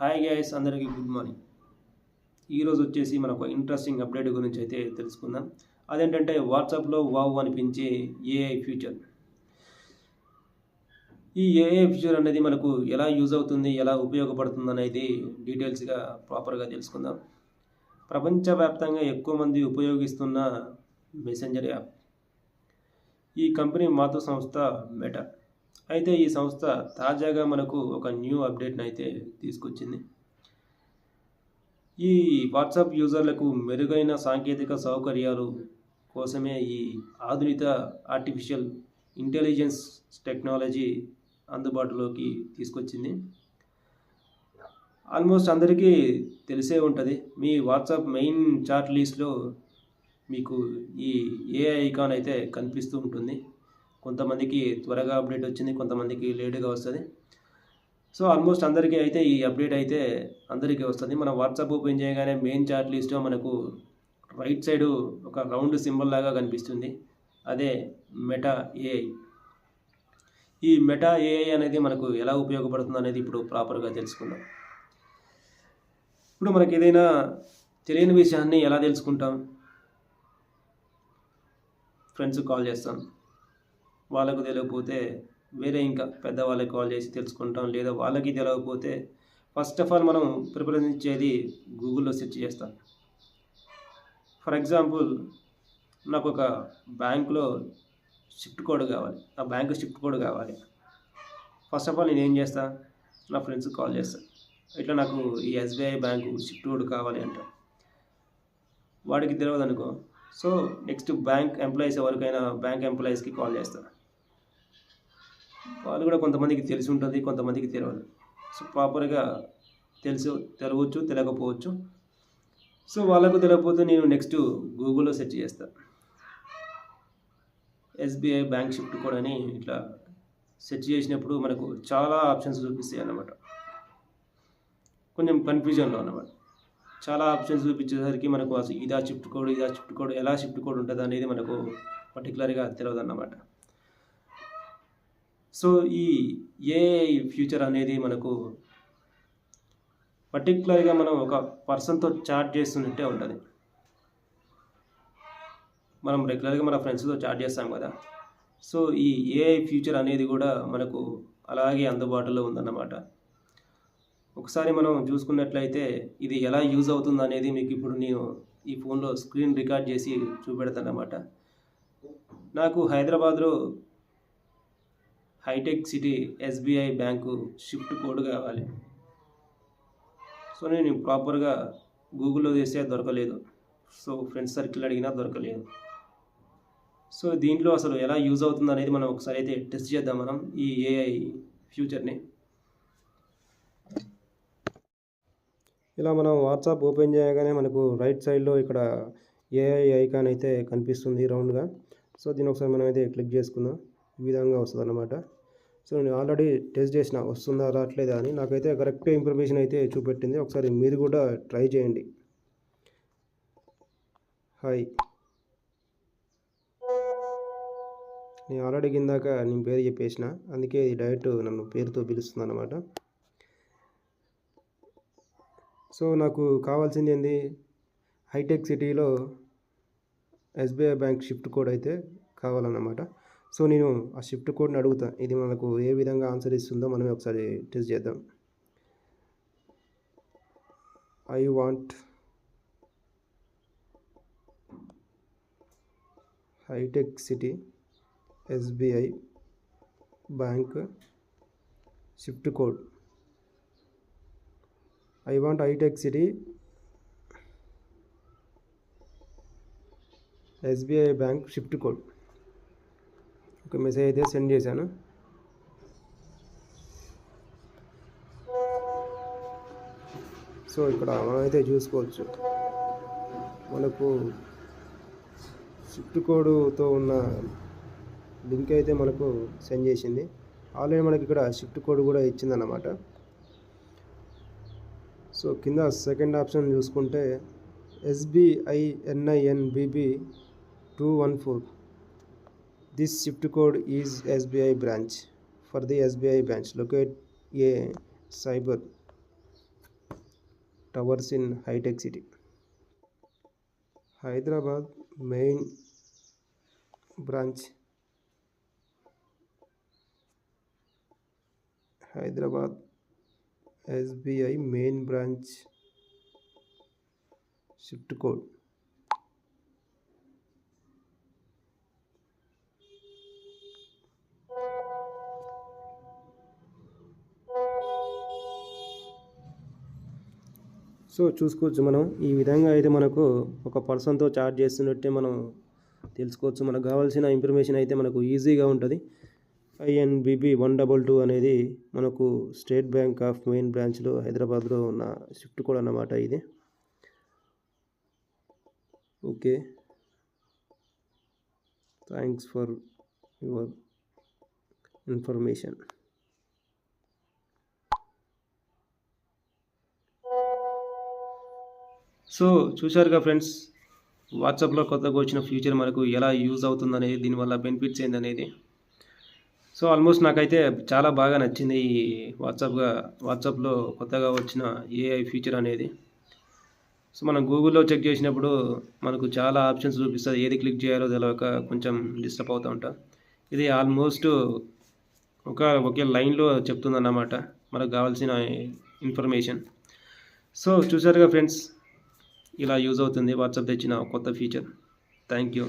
Hi guys అందరికీ good morning ఈరోజు వచ్చేసి మనకు ఇంట్రెస్టింగ్ అప్డేట్ గురించి అయితే తెలుసుకుందాం. అదేంటంటే వాట్సాప్లో వావ్ అనిపించే ఏఐ ఫ్యూచర్ ఈ ఏఐ ఫ్యూచర్ అనేది మనకు ఎలా యూజ్ అవుతుంది ఎలా ఉపయోగపడుతుంది అనేది డీటెయిల్స్గా ప్రాపర్గా తెలుసుకుందాం. ప్రపంచవ్యాప్తంగా ఎక్కువ మంది ఉపయోగిస్తున్న మెసెంజర్ యాప్ ఈ కంపెనీ మాతృ సంస్థ మెటా అయితే ఈ సంస్థ తాజాగా మనకు ఒక న్యూ అప్డేట్ని అయితే తీసుకొచ్చింది. ఈ వాట్సాప్ యూజర్లకు మెరుగైన సాంకేతిక సౌకర్యాలు కోసమే ఈ ఆధునిక ఆర్టిఫిషియల్ ఇంటెలిజెన్స్ టెక్నాలజీ అందుబాటులోకి తీసుకొచ్చింది. ఆల్మోస్ట్ అందరికీ తెలిసే ఉంటుంది మీ వాట్సాప్ మెయిన్ చాట్ లిస్ట్లో మీకు ఈ ఏఐ ఐకాన్ అయితే కనిపిస్తూ ఉంటుంది. కొంతమందికి త్వరగా అప్డేట్ వచ్చింది కొంతమందికి లేటుగా వస్తుంది. సో ఆల్మోస్ట్ అందరికీ అయితే ఈ అప్డేట్ అయితే అందరికీ వస్తుంది. మనం వాట్సాప్ ఓపెన్ చేయగానే మెయిన్ చాట్ లిస్ట్లో మనకు రైట్ సైడ్ ఒక రౌండ్ సింబల్ లాగా కనిపిస్తుంది. అదే మెటా ఏఐ ఈ మెటా ఏఐ అనేది మనకు ఎలా ఉపయోగపడుతుంది అనేది ఇప్పుడు ప్రాపర్గా తెలుసుకుందాం. ఇప్పుడు మనకి ఏదైనా తెలియని విషయాన్ని ఎలా తెలుసుకుంటాం? ఫ్రెండ్స్ కాల్ చేస్తాం. వాళ్ళకు తెలియకపోతే వేరే ఇంకా పెద్దవాళ్ళకి కాల్ చేసి తెలుసుకుంటాం లేదా వాళ్ళకి తెలియకపోతే ఫస్ట్ ఆఫ్ ఆల్ మనం ప్రిపరించేది ఇచ్చేది గూగుల్లో సెర్చ్ చేస్తాం. ఫర్ ఎగ్జాంపుల్ నాకు ఒక బ్యాంకులో షిఫ్ట్ కోడ్ కావాలి. ఆ బ్యాంకు షిఫ్ట్ కోడ్ కావాలి. ఫస్ట్ ఆఫ్ ఆల్ నేను ఏం చేస్తా? నా ఫ్రెండ్స్కి కాల్ చేస్తాను ఇట్లా నాకు ఈ ఎస్బీఐ బ్యాంకు షిఫ్ట్ కోడ్ కావాలి అంట. వాడికి తెలియదు అనుకో సో నెక్స్ట్ బ్యాంక్ ఎంప్లాయీస్ ఎవరికైనా బ్యాంక్ ఎంప్లాయీస్కి కాల్ చేస్తాను వాళ్ళు కూడా కొంతమందికి తెలిసి ఉంటుంది కొంతమందికి తెలియదు సో ప్రాపర్గా తెలుసు తెలవచ్చు తెలియకపోవచ్చు సో వాళ్ళకు తెలియకపోతే నేను నెక్స్ట్ గూగుల్లో సెర్చ్ చేస్తాను ఎస్బీఐ బ్యాంక్ షిఫ్ట్ కోడ్ అని ఇట్లా సెర్చ్ చేసినప్పుడు మనకు చాలా ఆప్షన్స్ చూపిస్తాయి అన్నమాట. కొంచెం కన్ఫ్యూజన్లో అన్నమాట. చాలా ఆప్షన్స్ చూపించేసరికి మనకు అసలు ఇదా షిఫ్ట్ కోడ్ ఇదా షిఫ్ట్ కోడ్ ఎలా షిఫ్ట్ కోడ్ ఉంటుంది అనేది మనకు పర్టికులర్గా తెలియదు అన్నమాట సో ఈ ఏఐ ఫ్యూచర్ అనేది మనకు పర్టికులర్గా మనం ఒక పర్సన్తో చాట్ చేస్తున్నట్టే ఉంటుంది. మనం రెగ్యులర్గా మన ఫ్రెండ్స్తో చాట్ చేస్తాం కదా. సో ఈ ఏఐ ఫ్యూచర్ అనేది కూడా మనకు అలాగే అందుబాటులో ఉందన్నమాట. ఒకసారి మనం చూసుకున్నట్లయితే ఇది ఎలా యూజ్ అవుతుంది అనేది మీకు ఇప్పుడు నేను ఈ ఫోన్లో స్క్రీన్ రికార్డ్ చేసి చూపెడతాను అన్నమాట నాకు హైదరాబాద్లో hitech City SBI bank shift code కావాలి. సో నేను ప్రాపర్గా గూగుల్లో చేస్తే దొరకలేదు. సో ఫ్రెండ్స్ సర్కిల్ అడిగినా దొరకలేదు. సో దీంట్లో అసలు ఎలా యూజ్ అవుతుంది అనేది మనం ఒకసారి అయితే టెస్ట్ చేద్దాం మనం ఈ ఏఐ ఫ్యూచర్ని. ఇలా మనం వాట్సాప్ ఓపెన్ చేయగానే మనకు రైట్ సైడ్లో ఇక్కడ ఏఐ ఐకాన్ అయితే కనిపిస్తుంది రౌండ్గా. సో దీని ఒకసారి మనం అయితే క్లిక్ చేసుకుందాం. ఈ విధంగా వస్తుంది అన్నమాట సో నేను ఆల్రెడీ టెస్ట్ చేసిన వస్తుందా రావట్లేదా అని నాకైతే కరెక్ట్ ఇన్ఫర్మేషన్ అయితే చూపెట్టింది. ఒకసారి మీరు కూడా ట్రై చేయండి. హాయ్ నేను ఆల్రెడీ కిందాక నేను పేరు చెప్పేసిన అందుకే ఇది డైరెక్ట్ నన్ను పేరుతో పిలుస్తుంది అనమాట సో నాకు కావాల్సింది ఏంది? హైటెక్ సిటీలో ఎస్బీఐ బ్యాంక్ షిఫ్ట్ కోడ్ అయితే కావాలన్నమాట. సో నేను ఆ షిఫ్ట్ కోడ్ని అడుగుతా. ఇది మనకు ఏ విధంగా ఆన్సర్ ఇస్తుందో మనమే ఒకసారి టెస్ట్ చేద్దాం. I want hitech City SBI bank shift code. I want hitech City SBI bank shift code. ఒక మెసేజ్ అయితే సెండ్ చేశాను. సో ఇక్కడ మనమైతే చూసుకోవచ్చు. మనకు షిఫ్ట్ కోడ్తో ఉన్న లింక్ అయితే మనకు సెండ్ చేసింది. ఆల్రెడీ మనకి ఇక్కడ షిఫ్ట్ కోడ్ కూడా ఇచ్చిందన్నమాట. సో కింద సెకండ్ ఆప్షన్ చూసుకుంటే SBI NIN BB two one four This shift code is SBI branch for the SBI branch. Locate a cyber towers in high tech city. Hyderabad main branch. Hyderabad SBI main branch shift code so చూసుకోవచ్చు మనం. ఈ విధంగా అయితే మనకు ఒక పర్సన్తో chat చేస్తున్నట్టే మనం తెలుసుకోవచ్చు. మనకు కావాల్సిన ఇన్ఫర్మేషన్ అయితే మనకు ఈజీగా ఉంటుంది. ఐఎన్బిబి వన్ డబల్ టూ అనేది మనకు స్టేట్ బ్యాంక్ ఆఫ్ మెయిన్ బ్రాంచ్లో హైదరాబాద్లో ఉన్న షిఫ్ట్ కోడ్ అన్నమాట ఇది. Okay. Thanks for your information. So చూశారుగా ఫ్రెండ్స్ వాట్సాప్లో కొత్తగా వచ్చిన ఫ్యూచర్ మనకు ఎలా యూజ్ అవుతుందనేది దీనివల్ల బెనిఫిట్స్ ఏందనేది. సో ఆల్మోస్ట్ నాకైతే చాలా బాగా నచ్చింది ఈ వాట్సాప్గా వాట్సాప్లో కొత్తగా వచ్చిన ఏఐ ఫీచర్ అనేది. సో మనం గూగుల్లో చెక్ చేసినప్పుడు మనకు చాలా ఆప్షన్స్ చూపిస్తుంది ఏది క్లిక్ చేయాలో తెలియక కొంచెం డిస్టర్బ్ అవుతూ ఉంటాం. ఇది ఆల్మోస్ట్ ఒక ఒకే లైన్లో చెప్తుందన్నమాట మనకు కావాల్సిన ఇన్ఫర్మేషన్. సో చూసారుగా ఫ్రెండ్స్ ఇలా యూజ్ అవుతుంది. వాట్సాప్ తెచ్చిన కొత్త ఫీచర్ థ్యాంక్ యూ